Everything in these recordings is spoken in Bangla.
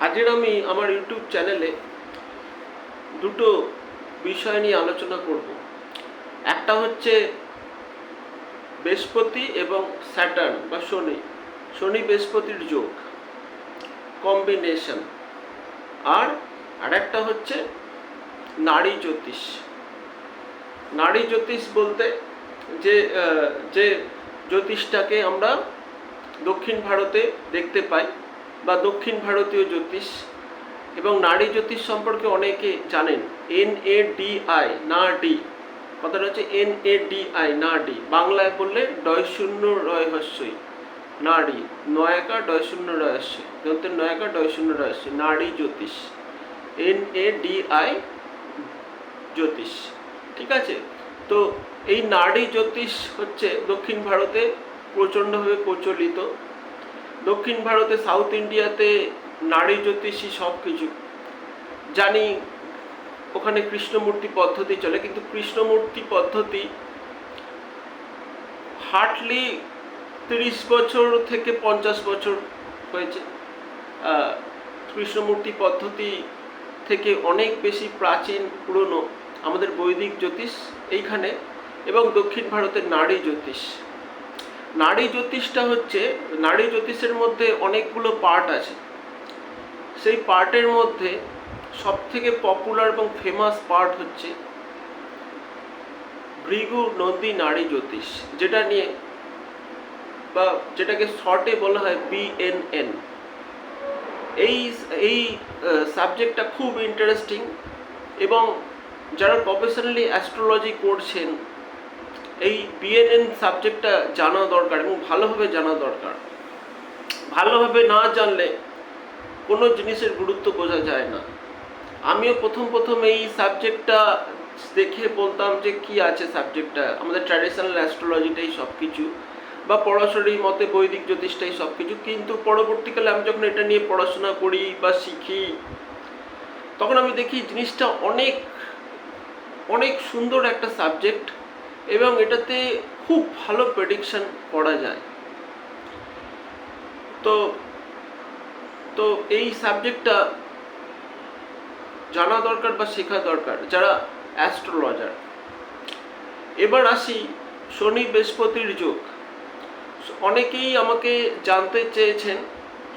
আজকের আমি আমার ইউটিউব চ্যানেলে দুটো বিষয় নিয়ে আলোচনা করব। একটা হচ্ছে বৃহস্পতি এবং স্যাটার্ন বা শনি। শনি বৃহস্পতির যোগ, কম্বিনেশন। আর আরেকটা হচ্ছে নারী জ্যোতিষ। নারী জ্যোতিষ বলতে যে যে জ্যোতিষটাকে আমরা দক্ষিণ ভারতে দেখতে পাই বা দক্ষিণ ভারতীয় জ্যোতিষ এবং নারী জ্যোতিষ সম্পর্কে অনেকে জানেন। এন এ ডি আই, না ডি। কথাটা হচ্ছে এন এ ডি আই, না ডি। বাংলায় বললে ডয় শূন্য রয় হস্যই নারী নয়াকা ডয় শূন্য রহস্যই দন্তের নয়াকা ডয় শূন্য রহস্য নারী জ্যোতিষ। এন এ ডি আই জ্যোতিষ। ঠিক আছে? তো এই নারী জ্যোতিষ হচ্ছে দক্ষিণ ভারতে প্রচণ্ডভাবে প্রচলিত। দক্ষিণ ভারতে, সাউথ ইন্ডিয়াতে নারী জ্যোতিষী সব কিছু জানি ওখানে কৃষ্ণমূর্তি পদ্ধতি চলে, কিন্তু কৃষ্ণমূর্তি পদ্ধতি হার্ডলি তিরিশ বছর থেকে পঞ্চাশ বছর হয়েছে। কৃষ্ণমূর্তি পদ্ধতি থেকে অনেক বেশি প্রাচীন, পুরনো আমাদের বৈদিক জ্যোতিষ এইখানে এবং দক্ষিণ ভারতের নারী জ্যোতিষ। নারী জ্যোতিষটা হচ্ছে, নারী জ্যোতিষের মধ্যে অনেকগুলো পার্ট আছে। সেই পার্টের মধ্যে সব থেকে পপুলার এবং ফেমাস পার্ট হচ্ছে ভৃগু নন্দী নারী জ্যোতিষ, যেটা নিয়ে বা যেটাকে শর্টে বলা হয় বিএনএন এই এই সাবজেক্টটা খুব ইন্টারেস্টিং এবং যারা প্রফেশনালি অ্যাস্ট্রোলজি করছেন এই বিএনএন সাবজেক্টটা জানা দরকার এবং ভালোভাবে জানা দরকার। ভালোভাবে না জানলে কোনো জিনিসের গুরুত্ব বোঝা যায় না। আমিও প্রথম প্রথম এই সাবজেক্টটা দেখে বলতাম যে কি আছে সাবজেক্টটা আমাদের ট্র্যাডিশনাল অ্যাস্ট্রোলজিটাই সব কিছু বা পড়াশোনার মতে বৈদিক জ্যোতিষটাই সব কিছু কিন্তু পরবর্তীকালে আমি যখন এটা নিয়ে পড়াশোনা করি বা শিখি, তখন আমি দেখি জিনিসটা অনেক অনেক সুন্দর একটা সাবজেক্ট এবং এটাতে খুব ভালো প্রেডিকশন করা যায়। তো তো এই সাবজেক্টটা জানা দরকার বা শেখা দরকার, যারা অ্যাস্ট্রোলজার এবার আসি শনি বৃহস্পতির যোগ। অনেকেই আমাকে জানতে চেয়েছেন,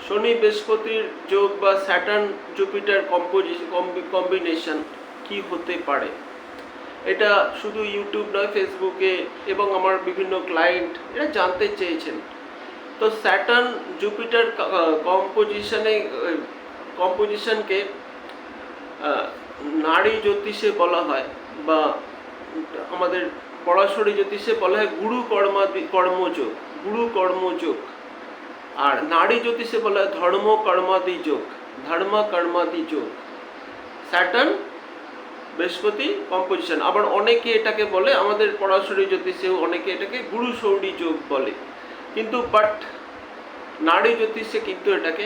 শনি বৃহস্পতির যোগ বা স্যাটার্ন জুপিটার কম্পোজিশন কম্বিনেশন কি হতে পারে। এটা শুধু ইউটিউব নয় ফেসবুকে এবং আমার বিভিন্ন ক্লায়েন্ট এটা জানতে চেয়েছেন। তো স্যাটার্ন জুপিটার কম্পোজিশনে কম্পোজিশনকে নারী জ্যোতিষে বলা হয় বা আমাদের পড়াশরি জ্যোতিষে বলা হয় গুরু কর্মাদি কর্মযোগ, গুরু কর্মযোগ। আর নারী জ্যোতিষে বলা হয় ধর্ম কর্মাদি যোগ, ধর্ম কর্মাদি যোগ। স্যাটার্ন বৃহস্পতি কম্পোজিশন আবার অনেকে এটাকে বলে, আমাদের পড়াশরি জ্যোতিষেও অনেকে এটাকে গুরু সৌরী যোগ বলে। কিন্তু বাট নারী জ্যোতিষে কিন্তু এটাকে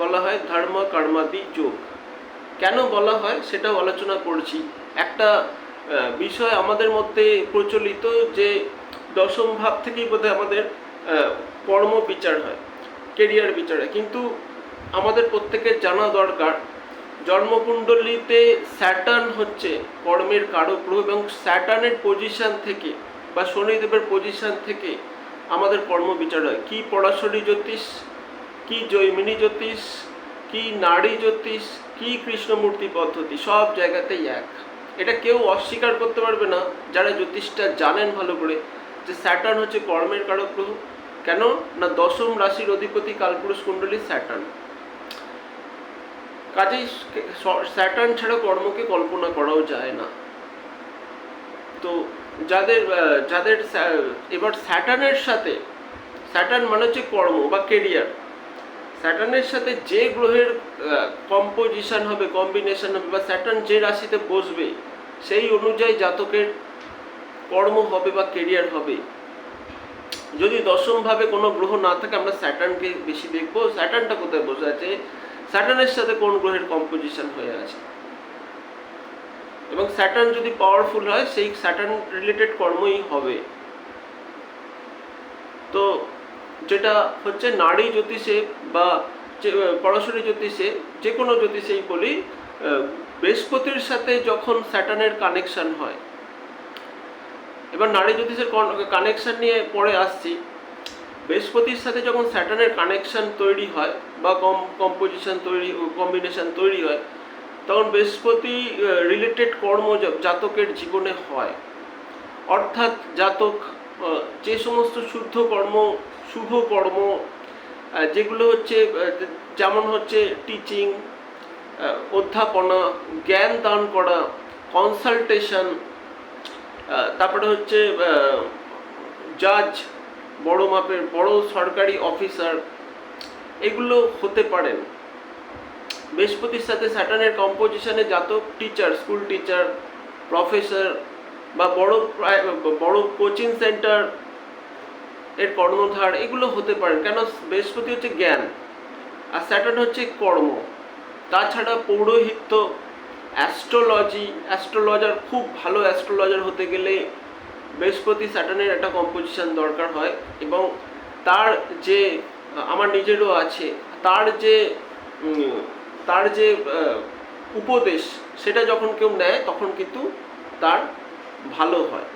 বলা হয় ধর্ম কর্মাদি যোগ। কেন বলা হয় সেটাও আলোচনা করছি। একটা বিষয় আমাদের মধ্যে প্রচলিত যে দশম ভাব থেকেই বোধহয় আমাদের কর্ম বিচার হয় কেরিয়ার বিচার হয়। কিন্তু আমাদের প্রত্যেকের জানা দরকার জন্মকুণ্ডলিতে স্যাটার্ন হচ্ছে কর্মের কারক গ্রহ এবং স্যাটার্নের পজিশন থেকে বা শনিদেবের পজিশন থেকে আমাদের কর্ম বিচার হয় কী পড়াশরি জ্যোতিষ, কী জৈমিনী জ্যোতিষ, কি নারী জ্যোতিষ, কি কৃষ্ণমূর্তি পদ্ধতি, সব জায়গাতেই এক। এটা কেউ অস্বীকার করতে পারবে না, যারা জ্যোতিষটা জানেন ভালো করে, যে স্যাটার্ন হচ্ছে কর্মের কারক গ্রহ কেন? না দশম রাশির অধিপতি কালপুরুষ কুণ্ডলী স্যাটার্ন। কাজেই স্যাটার্ন ছাড়া কর্মকে কল্পনা করাও যায় না। তো যাদের যাদের এবার স্যাটার্নের সাথে, স্যাটার্ন মানে হচ্ছে কর্ম বা কেরিয়ার স্যাটার্নের সাথে যে গ্রহের কম্পোজিশন হবে কম্বিনেশন হবে বা স্যাটার্ন যে রাশিতে বসবে, সেই অনুযায়ী জাতকের কর্ম হবে বা কেরিয়ার হবে। যদি দশমভাবে কোনো গ্রহ না থাকে, আমরা স্যাটার্নকে বেশি দেখব। স্যাটার্নটা কোথায় বসে আছে? স্যাটার্নের সাথে কোন গ্রহের কম্পোজিশন হয়ে আছে? এবং স্যাটার্ন যদি পাওয়ারফুল হয়, সেই স্যাটার্ন রিলেটেড কর্মই হবে। তো যেটা হচ্ছে নারী জ্যোতিষে বা পরাশরী জ্যোতিষে, যে কোনো জ্যোতিষেই বলি বৃহস্পতির সাথে যখন স্যাটার্নের কানেকশান হয়, এবার নারী জ্যোতিষের কানেকশান নিয়ে পরে আসছি। বৃহস্পতির সাথে যখন স্যাটার্নের কানেকশন তৈরি হয় বা কম কম্পোজিশন তৈরি, কম্বিনেশন তৈরি হয়, তখন বৃহস্পতি রিলেটেড কর্ম জাতকের জীবনে হয়। অর্থাৎ জাতক যে সমস্ত শুদ্ধ কর্ম, শুভ কর্ম যেগুলো হচ্ছে যেমন হচ্ছে টিচিং অধ্যাপনা, জ্ঞান দান করা কনসালটেশন তারপরে হচ্ছে জাজ বড় মাপের, বড় সরকারি অফিসার, এগুলো হতে পারেন বৃহস্পতির সাথে স্যাটার্নের কম্পোজিশনে জাতক টিচার স্কুল টিচার প্রফেসর বা বড় বড় কোচিং সেন্টার এর কর্ণধার, এগুলো হতে পারেন কেন? বৃহস্পতি হচ্ছে জ্ঞান আর স্যাটার্ন হচ্ছে কর্ম। তাছাড়া পৌরোহিত্য অ্যাস্ট্রোলজি অ্যাস্ট্রোলজার খুব ভালো অ্যাস্ট্রোলজার হতে গেলে বৃহস্পতি স্যাটার্নের একটা কম্পোজিশন দরকার হয় এবং তার যে, আমার নিজেরও আছে, তার যে তার যে উপদেশ সেটা যখন কেউ নেয় তখন কিন্তু তার ভালো হয়।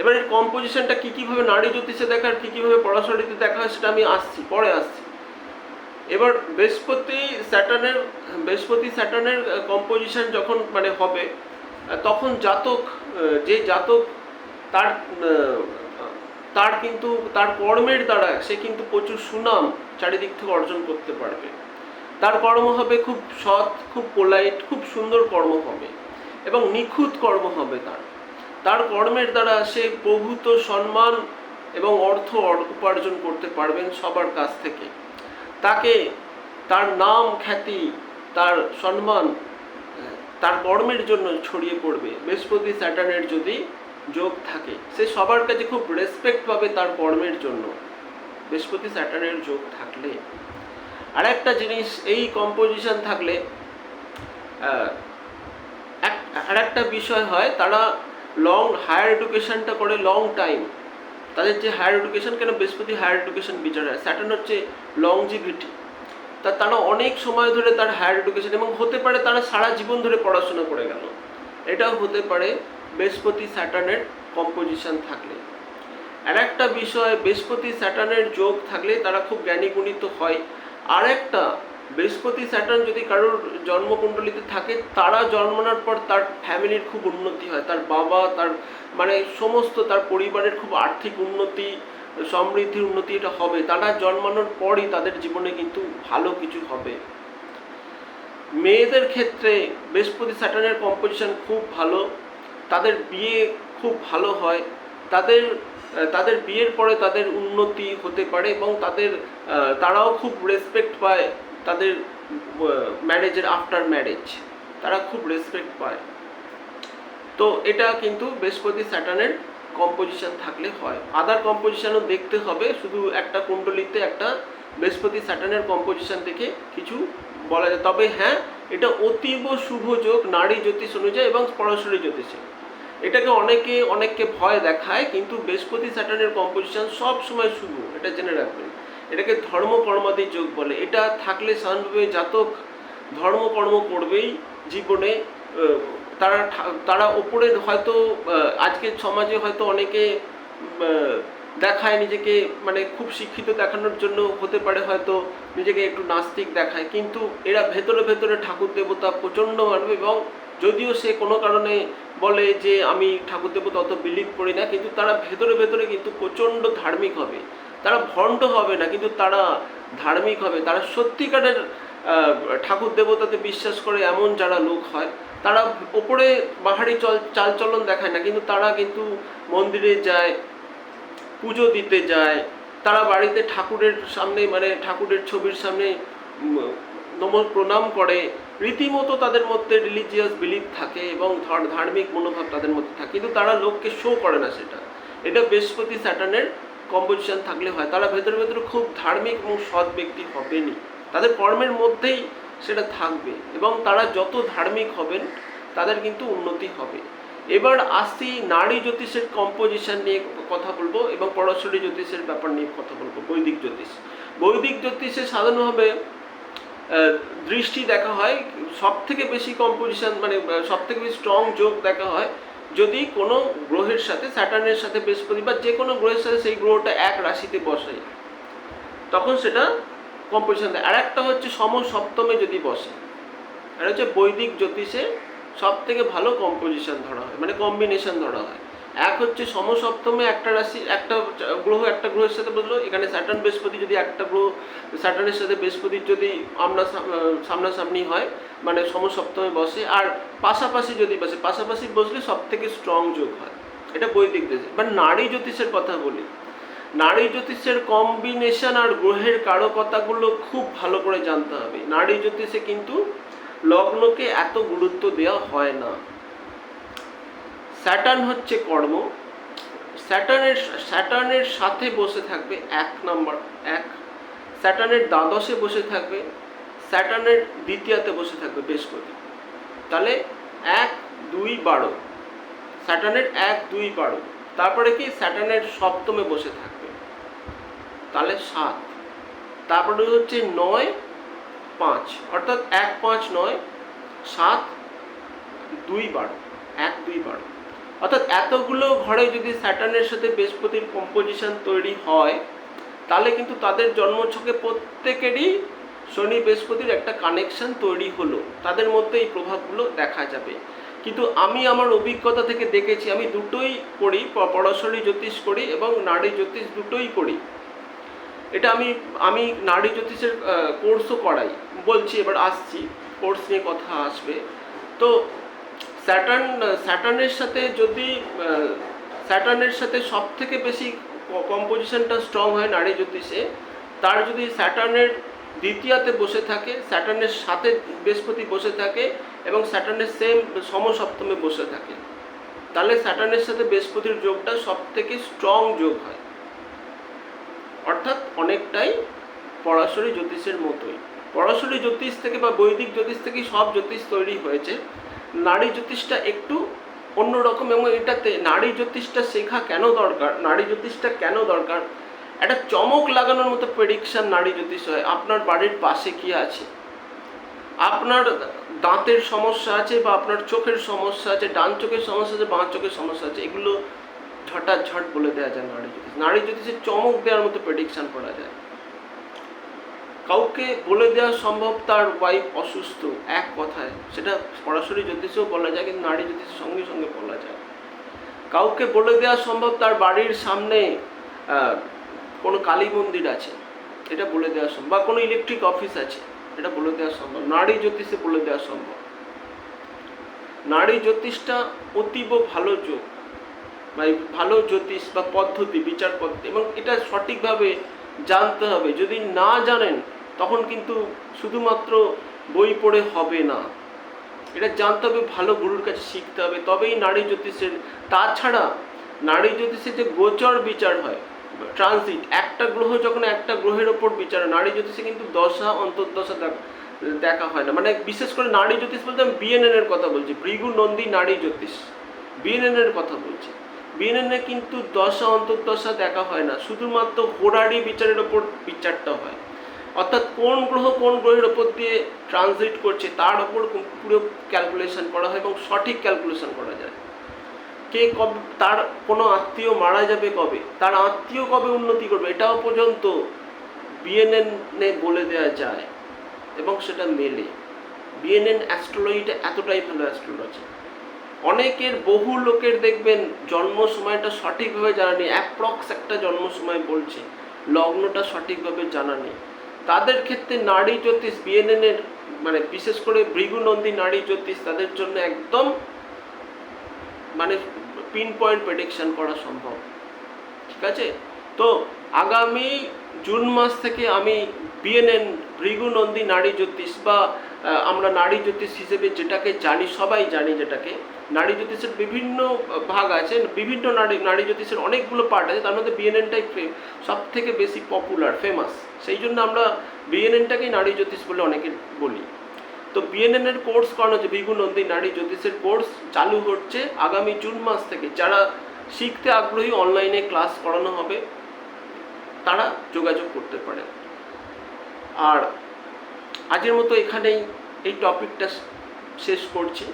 এবার এর কম্পোজিশনটা কী কীভাবে নারী জ্যোতিষে দেখার, কী কীভাবে পড়াশোনাতে দেখা হয় সেটা আমি আসছি, পরে আসছি। এবার বৃহস্পতি স্যাটার্নের বৃহস্পতি স্যাটার্নের কম্পোজিশন যখন মানে হবে তখন জাতক যে জাতক তার তার কিন্তু, তার কর্মের দ্বারা সে কিন্তু প্রচুর সুনাম চারিদিক থেকে অর্জন করতে পারবে। তার কর্ম হবে খুব সৎ, খুব পোলাইট খুব সুন্দর কর্ম হবে এবং নিখুঁত কর্ম হবে তার। তার কর্মের দ্বারা সে প্রভূত সম্মান এবং অর্থ উপার্জন করতে পারবেন সবার কাছ থেকে। তাকে তার নাম, খ্যাতি, তার সম্মান, তার কর্মের জন্য ছড়িয়ে পড়বে। বৃহস্পতি স্যাটার্নের যদি যোগ থাকে। সে সবার কাছে খুব রেসপেক্ট পাবে তার কর্মের জন্য। বৃহস্পতি স্যাটার্নের যোগ থাকলে। আর একটা জিনিস, এই কম্পোজিশন থাকলে আর একটা বিষয় হয়, তারা লং হায়ার এডুকেশনটা করে লং টাইম তাদের যে হায়ার এডুকেশন কেন বৃহস্পতি হায়ার এডুকেশন বিচার হয়? স্যাটার্ন হচ্ছে লংজিভিটি তা তারা অনেক সময় ধরে তার হায়ার এডুকেশন এবং হতে পারে তারা সারা জীবন ধরে পড়াশোনা করে গেল। এটাও হতে পারে বৃহস্পতি স্যাটার্নের কম্পোজিশন থাকলে। আর একটা বিষয়, বৃহস্পতি স্যাটার্নের যোগ থাকলে তারা খুব জ্ঞানী গুণিত হয়। আর একটা, বৃহস্পতি স্যাটার্ন যদি কারোর জন্মকুণ্ডলিতে থাকে, তারা জন্মানোর পর তার ফ্যামিলির খুব উন্নতি হয়। তার বাবা, তার মানে সমস্ত তার পরিবারের খুব আর্থিক উন্নতি, সমৃদ্ধির উন্নতি এটা হবে। তারা জন্মানোর পরই তাদের জীবনে কিন্তু ভালো কিছু হবে। মেয়েদের ক্ষেত্রে বৃহস্পতি স্যাটার্নের কম্পোজিশন খুব ভালো। তাদের বিয়ে খুব ভালো হয়। তাদের তাদের বিয়ের পরে তাদের উন্নতি হতে পারে এবং তাদের তারাও খুব রেসপেক্ট পায় তাদের ম্যারেজের আফটার ম্যারেজ তারা খুব রেসপেক্ট পায়। তো এটা কিন্তু বৃহস্পতি স্যাটার্নের কম্পোজিশন থাকলে হয়। আদার কম্পোজিশনও দেখতে হবে। শুধু একটা কুণ্ডলিতে একটা বৃহস্পতি স্যাটার্নের কম্পোজিশন থেকে কিছু বলা যায়। তবে হ্যাঁ এটা অতীব শুভ যোগ, নারী জ্যোতিষ অনুযায়ী এবং পরাশরী জ্যোতিষে। এটাকে অনেকে, অনেককে ভয় দেখায়, কিন্তু বৃহস্পতি স্যাটার্নের কম্পোজিশন সব সময় শুভ, এটা জেনে রাখবেন এটাকে ধর্ম কর্মাদি যোগ বলে। এটা থাকলে সাধারণভাবে জাতক ধর্মকর্ম করবেই জীবনে তারা তারা ওপরে হয়তো আজকের সমাজে হয়তো অনেকে দেখায় নিজেকে মানে খুব শিক্ষিত দেখানোর জন্য হতে পারে হয়তো, নিজেকে একটু নাস্তিক দেখায়। কিন্তু এরা ভেতরে ভেতরে ঠাকুর দেবতা প্রচণ্ড মানবে এবং যদিও সে কোনো কারণে বলে যে আমি ঠাকুর দেবতা অত বিলিভ করি না, কিন্তু তারা ভেতরে ভেতরে কিন্তু প্রচণ্ড ধার্মিক হবে। তারা ভণ্ড হবে না, কিন্তু তারা ধার্মিক হবে। তারা সত্যিকারের ঠাকুর দেবতাতে বিশ্বাস করে এমন যারা লোক হয়, তারা ওপরে পাহাড়ি চল, চালচলন দেখায় না, কিন্তু তারা কিন্তু মন্দিরে যায়, পুজো দিতে যায়। তারা বাড়িতে ঠাকুরের সামনে মানে ঠাকুরের ছবির সামনে নম, প্রণাম করে। রীতিমতো তাদের মধ্যে রিলিজিয়াস বিলিভ থাকে এবং ধার্মিক মনোভাব তাদের মধ্যে থাকে, কিন্তু তারা লোককে শো করে না সেটা। এটা বৃহস্পতি স্যাটার্নের কম্পোজিশন থাকলে হয়, তারা ভেতরে ভেতরে খুব ধার্মিক এবং সৎ ব্যক্তি হবেনই। তাদের কর্মের মধ্যেই সেটা থাকবে এবং তারা যত ধার্মিক হবেন, তাদের কিন্তু উন্নতি হবে। এবার আসছি নারী জ্যোতিষের কম্পোজিশন নিয়ে কথা বলব এবং পরাশরী জ্যোতিষের ব্যাপার নিয়ে কথা বলব, বৈদিক জ্যোতিষ। বৈদিক জ্যোতিষে সাধারণভাবে দৃষ্টি দেখা হয় সব থেকে বেশি কম্পোজিশন মানে সব থেকে বেশি স্ট্রং যোগ দেখা হয় যদি কোনো গ্রহের সাথে স্যাটার্নের সাথে বৃহস্পতি বা যে কোনো গ্রহের সাথে সেই গ্রহটা এক রাশিতে বসে, তখন সেটা কম্পোজিশন দেয়। আর একটা হচ্ছে সম সপ্তমে যদি বসে, আর হচ্ছে বৈদিক জ্যোতিষে সব থেকে ভালো কম্পোজিশন ধরা হয় মানে কম্বিনেশন ধরা হয়। এক হচ্ছে সমসপ্তমে একটা রাশি একটা গ্রহ, একটা গ্রহের সাথে বলল এখানে স্যাটার্ন বৃহস্পতি যদি একটা গ্রহ স্যাটার্নের সাথে বৃহস্পতির যদি আমরা সামনাসামনি হয় মানে সমসপ্তমে বসে। আর পাশাপাশি যদি বসে, পাশাপাশি বসলে সব থেকে স্ট্রং যোগ হয়। এটা বৈদিক দেশে। বা নারী জ্যোতিষের কথা বলি। নারী জ্যোতিষের কম্বিনেশন আর গ্রহের কারকতাগুলো খুব ভালো করে জানতে হবে। নারী জ্যোতিষে কিন্তু লগ্নকে এত গুরুত্ব দেওয়া হয় না। স্যাটার্ন হচ্ছে কর্ম। স্যাটার্নের স্যাটার্নের সাথে বসে থাকবে এক নম্বর, এক। স্যাটার্নের দ্বাদশে বসে থাকবে, স্যাটার্নের দ্বিতীয়তে বসে থাকবে বৃহস্পতি। তাহলে এক, দুই, বারো। স্যাটার্নের এক, দুই, বারো। তারপরে কি? স্যাটার্নের সপ্তমে বসে থাকবে। তাহলে সাত। তারপরে হচ্ছে নয়, পাঁচ। অর্থাৎ এক, পাঁচ, নয়, সাত, দুই, বারো। এক, দুই, বারো। অর্থাৎ এতগুলো ঘরে যদি স্যাটার্নের সাথে বৃহস্পতির কম্পোজিশন তৈরি হয়, তাহলে কিন্তু তাদের জন্মছকে প্রত্যেকেরই শনি বৃহস্পতির একটা কানেকশন তৈরি হলো। তাদের মধ্যে এই প্রভাবগুলো দেখা যাবে। কিন্তু আমি আমার অভিজ্ঞতা থেকে দেখেছি, আমি দুটোই করি পরাশরী জ্যোতিষ করি এবং নারী জ্যোতিষ দুটোই করি। এটা আমি আমি নারী জ্যোতিষের কোর্সও করাই। বলছি, এবার আসছি কোর্স নিয়ে কথা আসবে। তো স্যাটার্ন স্যাটার্নের সাথে যদি স্যাটার্নের সাথে সব থেকে বেশি কম্পোজিশনটা স্ট্রং হয় নারী জ্যোতিষে, তার যদি স্যাটার্নের দ্বিতীয়াতে বসে থাকে স্যাটার্নের সাথে বৃহস্পতি বসে থাকে এবং স্যাটার্নের সেম সমসপ্তমে বসে থাকে, তাহলে স্যাটার্নের সাথে বৃহস্পতির যোগটা সব থেকে স্ট্রং যোগ হয়। অর্থাৎ অনেকটাই পরাশরী জ্যোতিষের মতোই। পরাশরী জ্যোতিষ থেকে বা বৈদিক জ্যোতিষ থেকেই সব জ্যোতিষ তৈরি হয়েছে। নারী জ্যোতিষটা একটু অন্যরকম এবং এটাতে নারী জ্যোতিষটা শেখা কেন দরকার? নারী জ্যোতিষটা কেন দরকার? একটা চমক লাগানোর মতো প্রেডিকশন নারী জ্যোতিষ হয়। আপনার বাড়ির পাশে কি আছে? আপনার দাঁতের সমস্যা আছে বা আপনার চোখের সমস্যা আছে, ডান চোখের সমস্যা আছে, বাঁ চোখের সমস্যা আছে, এগুলো ঝটাঝট বলে দেওয়া যায় নারী জ্যোতিষ। নারী জ্যোতিষে চমক দেওয়ার মতো প্রেডিকশন করা যায়। কাউকে বলে দেওয়া সম্ভব তার ওয়াইফ অসুস্থ, এক কথায়। সেটা সরাসরি জ্যোতিষেও বলা যায়, কিন্তু নারী জ্যোতিষের সঙ্গে সঙ্গে বলা যায়। কাউকে বলে দেওয়া সম্ভব তার বাড়ির সামনে কোনো কালী মন্দির আছে, এটা বলে দেওয়া সম্ভব, বা কোনো ইলেকট্রিক অফিস আছে, এটা বলে দেওয়া সম্ভব। নারী জ্যোতিষে বলে দেওয়া সম্ভব। নারী জ্যোতিষটা অতীব ভালো যোগ এই ভালো জ্যোতিষ বা পদ্ধতি, বিচার পদ্ধতি, এবং এটা সঠিকভাবে জানতে হবে। যদি না জানেন তখন কিন্তু শুধুমাত্র বই পড়ে হবে না। এটা জানতে হবে, ভালো গুরুর কাছে শিখতে হবে। তবেই নারী জ্যোতিষের, তাছাড়া নারী জ্যোতিষের যে গোচর বিচার হয় ট্রানজিট একটা গ্রহ যখন একটা গ্রহের ওপর বিচার নারী জ্যোতিষে কিন্তু দশা, অন্তর্দশা দেখ- দেখা হয় না। মানে বিশেষ করে নারী জ্যোতিষ বলতে আমি বিএনএন এর কথা বলছি। ভৃগু নন্দী নারী জ্যোতিষ। বিএনএন এর কথা বলছি। বিএনএন এ কিন্তু দশা, অন্তর্দশা দেখা হয় না। শুধুমাত্র হোরারি বিচারের ওপর বিচারটা হয়। অর্থাৎ কোন গ্রহ কোন গ্রহের ওপর দিয়ে ট্রানজিট করছে, তার ওপর পুরো ক্যালকুলেশন করা হয় এবং সঠিক ক্যালকুলেশন করা যায়। কে কবে তার কোনো আত্মীয় মারা যাবে কবে? তার আত্মীয় কবে উন্নতি করবে? এটাও পর্যন্ত বিএনএনে বলে দেওয়া যায় এবং সেটা মেলে। বিএনএন অ্যাস্ট্রোলজিটা এতটাই ভালো অ্যাস্ট্রোলজি অনেকের বহু লোকের দেখবেন জন্ম সময়টা সঠিকভাবে জানা নেই অ্যাপ্রক্স একটা জন্ম সময় বলছে, লগ্নটা সঠিকভাবে জানা নেই তাদের ক্ষেত্রে নারী জ্যোতিষ বিএনএনের মানে বিশেষ করে ভৃগুনন্দী নারী জ্যোতিষ, তাদের জন্য একদম মানে পিন পয়েন্ট প্রেডিকশন করা সম্ভব। ঠিক আছে? তো আগামী জুন মাস থেকে আমি বিএনএন ভৃগুনন্দী নারী জ্যোতিষ বা আমরা নারী জ্যোতিষ হিসেবে যেটাকে জানি, সবাই জানি যেটাকে, নারী জ্যোতিষের বিভিন্ন ভাগ আছে, বিভিন্ন নারী নারী জ্যোতিষের অনেকগুলো পার্ট আছে, তার মধ্যে বিএনএনটাই সব থেকে বেশি পপুলার ফেমাস সেই জন্য আমরা বিএনএনটাকেই নারী জ্যোতিষ বলে অনেকে বলি। তো বিএনএন এর কোর্স করানো হচ্ছে, বিভু নন্দী নারী জ্যোতিষের কোর্স চালু হচ্ছে আগামী জুন মাস থেকে। যারা শিখতে আগ্রহী অনলাইনে ক্লাস করানো হবে, তারা যোগাযোগ করতে পারে। আর আজকের মতো এখানেই এই টপিকটা শেষ করছি।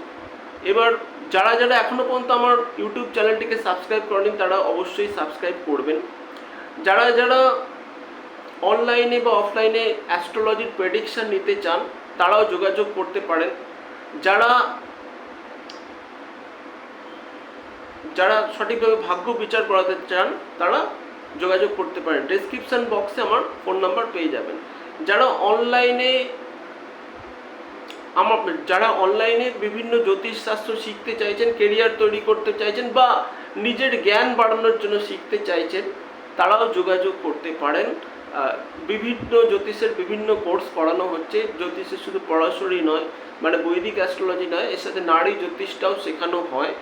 এবার যারা যারা এখনও পর্যন্ত আমার ইউটিউব চ্যানেলটিকে সাবস্ক্রাইব করেনি, তারা অবশ্যই সাবস্ক্রাইব করবেন। যারা যারা অনলাইনে বা অফলাইনে অ্যাস্ট্রোলজির প্রেডিকশান নিতে চান, তারাও যোগাযোগ করতে পারেন। যারা যারা সঠিকভাবে ভাগ্য বিচার করাতে চান, তারা যোগাযোগ করতে পারেন। ডেসক্রিপশন বক্সে আমার ফোন নাম্বার পেয়ে যাবেন। যারা অনলাইনে আমার যারা অনলাইনে বিভিন্ন জ্যোতিষশাস্ত্র শিখতে চাইছেন কেরিয়ার তৈরি করতে চাইছেন বা নিজের জ্ঞান বাড়ানোর জন্য শিখতে চাইছেন, তারাও যোগাযোগ করতে পারেন। বিভিন্ন জ্যোতিষের বিভিন্ন কোর্স করানো হচ্ছে। জ্যোতিষের শুধু পড়াশোনাই নয় মানে বৈদিক অ্যাস্ট্রোলজি নয়, এর সাথে নারী জ্যোতিষটাও শেখানো হয়।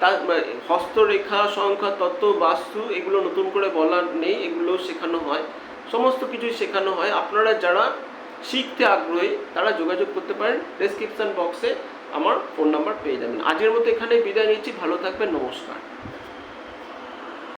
তার মানে হস্তরেখা, সংখ্যা, তত্ত্ব, বাস্তু, এগুলো নতুন করে বলার নেই এগুলো শেখানো হয়। সমস্ত কিছুই শেখানো হয়। আপনারা যারা শিখতে আগ্রহী, তারা যোগাযোগ করতে পারেন ডেসক্রিপশান বক্সে আমার ফোন নাম্বার পেয়ে যাবেন। আজকের মতো এখানে বিদায় নিচ্ছি, ভালো থাকবেন, নমস্কার।